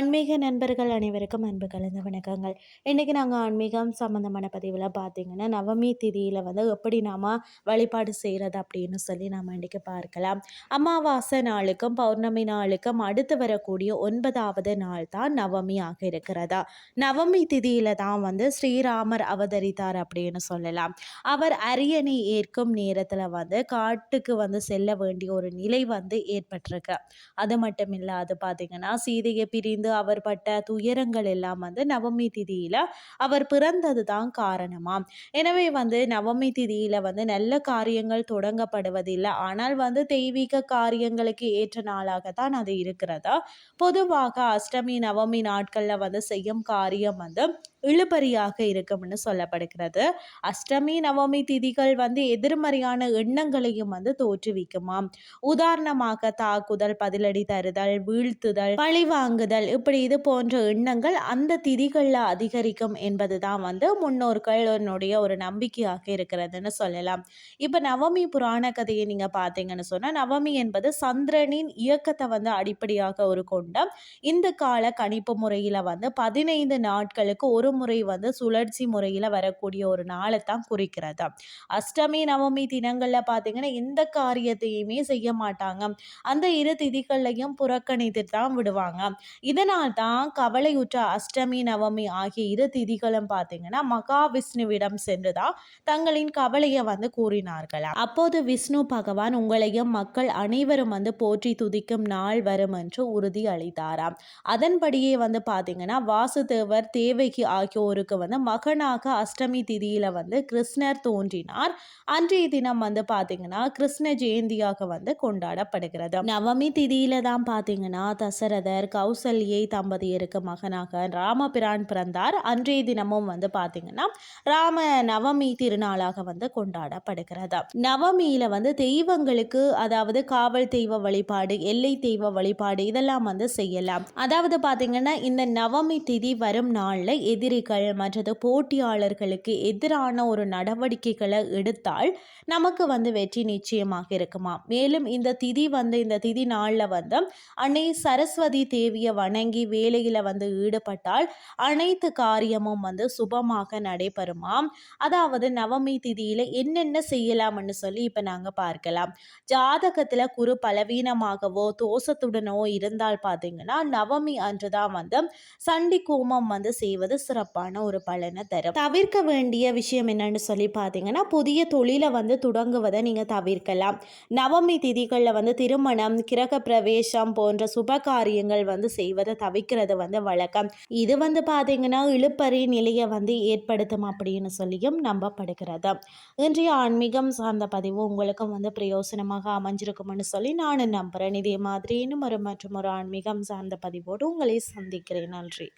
ஆன்மீக நண்பர்கள் அனைவருக்கும் அன்பு கலந்த வணக்கங்கள். இன்றைக்கி நாங்கள் ஆன்மீகம் சம்மந்தமான பதிவில் பார்த்திங்கன்னா நவமி திதியில் வந்து எப்படி நாம் வழிபாடு செய்கிறது அப்படின்னு சொல்லி நாம் இன்றைக்கி பார்க்கலாம். அமாவாசை நாளுக்கும் பௌர்ணமி நாளுக்கும் அடுத்து வரக்கூடிய ஒன்பதாவது நாள் தான் நவமி ஆக இருக்கிறதா? நவமி திதியில் தான் வந்து ஸ்ரீராமர் அவதரித்தார் அப்படின்னு சொல்லலாம். அவர் அரியணை ஏற்கும் நேரத்தில் வந்து காட்டுக்கு வந்து செல்ல வேண்டிய ஒரு நிலை வந்து ஏற்பட்டிருக்கு. அது மட்டும் இல்லாது பார்த்திங்கன்னா சீதையை பிரிந்து அவர் பட்ட துயரங்கள் எல்லாம் வந்து நவமி திதியில அவர் பிறந்தது தான் காரணமாம் எனவே வந்து நவமி திதியில வந்து நல்ல காரியங்கள் தொடங்கப்படுவதில்லை. ஆனால் வந்து தெய்வீக காரியங்களுக்கு ஏற்ற நாளாக தான் அது இருக்கிறதா? பொதுவாக அஷ்டமி நவமி நாட்களில் வந்து செய்யும் காரியம் வந்து இழுபறியாக இருக்கும்னு சொல்லப்படுகிறது. அஷ்டமி நவமி திதிகள் வந்து எதிர்மறையான எண்ணங்களையும் வந்து தோற்றுவிக்குமாம். உதாரணமாக தாக்குதல் பதிலடி தருதல் வீழ்த்துதல் பழிவாங்குதல் இப்படி இது போன்ற எண்ணங்கள் அந்த திதிகளில் அதிகரிக்கும் என்பது தான் வந்து முன்னோர்களுடைய ஒரு நம்பிக்கையாக இருக்கிறதுன்னு சொல்லலாம். இப்போ நவமி புராண கதையை நீங்கள் பார்த்தீங்கன்னு சொன்னால் நவமி என்பது சந்திரனின் இயக்கத்தை வந்து அடிப்படையாக ஒரு கொண்டம் இந்த கால கணிப்பு முறையில் வந்து பதினைந்து நாட்களுக்கு ஒரு முறை வந்து சுழற்சி முறையில் வரக்கூடிய ஒரு நாளை தான் குறிக்கிறது. அஷ்டமி நவமி தினங்களில் பார்த்தீங்கன்னா எந்த காரியத்தையுமே செய்ய மாட்டாங்க. அந்த இரு திதிகளையும் புறக்கணித்து தான் விடுவாங்க. இதன் இதனால் தான் கவலையுற்ற அஷ்டமி நவமி ஆகிய இரு திதிகளும் பார்த்தீங்கன்னா மகாவிஷ்ணுவிடம் சென்று தான் தங்களின் கவலையை வந்து கூறினார்களாம் அப்போது விஷ்ணு பகவான் உங்களையும் மக்கள் அனைவரும் வந்து போற்றி துதிக்கும் நாள் வரும் என்று உறுதி அளித்தாராம். அதன்படியே வந்து பார்த்தீங்கன்னா வாசுதேவர் தேவகி ஆகியோருக்கு வந்து மகனாக அஷ்டமி திதியில் வந்து கிருஷ்ணர் தோன்றினார். அன்றைய தினம் வந்து பார்த்தீங்கன்னா கிருஷ்ண ஜெயந்தியாக வந்து கொண்டாடப்படுகிறது. நவமி திதியில தான் பார்த்தீங்கன்னா தசரதர் கௌசல்ய தம்பதியருக்கு மகனாக ராமபிரான் பிறந்தார். அன்றைய தினமும் வந்து பார்த்தீங்கன்னா ராம நவமி திருநாளாக வந்து கொண்டாடப்படுகிறது. நவமியில வந்து தெய்வங்களுக்கு அதாவது காவல் தெய்வ வழிபாடு எல்லை தெய்வ வழிபாடு இதெல்லாம் வந்து செய்யலாம். அதாவது பார்த்தீங்கன்னா இந்த நவமி திதி வரும் நாளில் எதிரிகள் மற்றது போட்டியாளர்களுக்கு எதிரான ஒரு நடவடிக்கைகளை எடுத்தால் நமக்கு வந்து வெற்றி நிச்சயமாக இருக்குமா மேலும் இந்த திதி வந்து இந்த திதி நாளில் வந்து அன்னை சரஸ்வதி தேவிய வன வணங்கி வேலையில் வந்து ஈடுபட்டால் அனைத்து காரியமும் வந்து சுபமாக நடைபெறுமாம். அதாவது நவமி திதியில் என்னென்ன செய்யலாம்னு சொல்லி இப்போ நாங்கள் பார்க்கலாம். ஜாதகத்தில் குரு பலவீனமாகவோ தோஷத்துடனோ இருந்தால் பார்த்தீங்கன்னா நவமி அன்று தான் வந்து சண்டி கோமம் வந்து செய்வது சிறப்பான ஒரு பலனை தரும். தவிர்க்க வேண்டிய விஷயம் என்னன்னு சொல்லி பார்த்தீங்கன்னா புதிய தொழிலை வந்து தொடங்குவதை நீங்கள் தவிர்க்கலாம். நவமி திதிகளில் வந்து திருமணம் கிரக பிரவேசம் போன்ற சுப காரியங்கள் வந்து செய்வது தவிக்கிறது வந்து வழக்கம். இது வந்து பார்த்தீங்கன்னா இழுப்பறி நிலையை வந்து ஏற்படுத்தும் அப்படின்னு சொல்லியும் நம்பப்படுகிறது. இன்றைய ஆன்மீகம் சார்ந்த பதிவு உங்களுக்கும் வந்து பிரயோசனமாக அமைஞ்சிருக்கும்னு சொல்லி நான் நம்புகிறேன் இதே மாதிரி இன்னும் ஒரு மற்றும் ஒரு ஆன்மீகம் சார்ந்த பதிவோடு உங்களை சந்திக்கிறேன். நன்றி.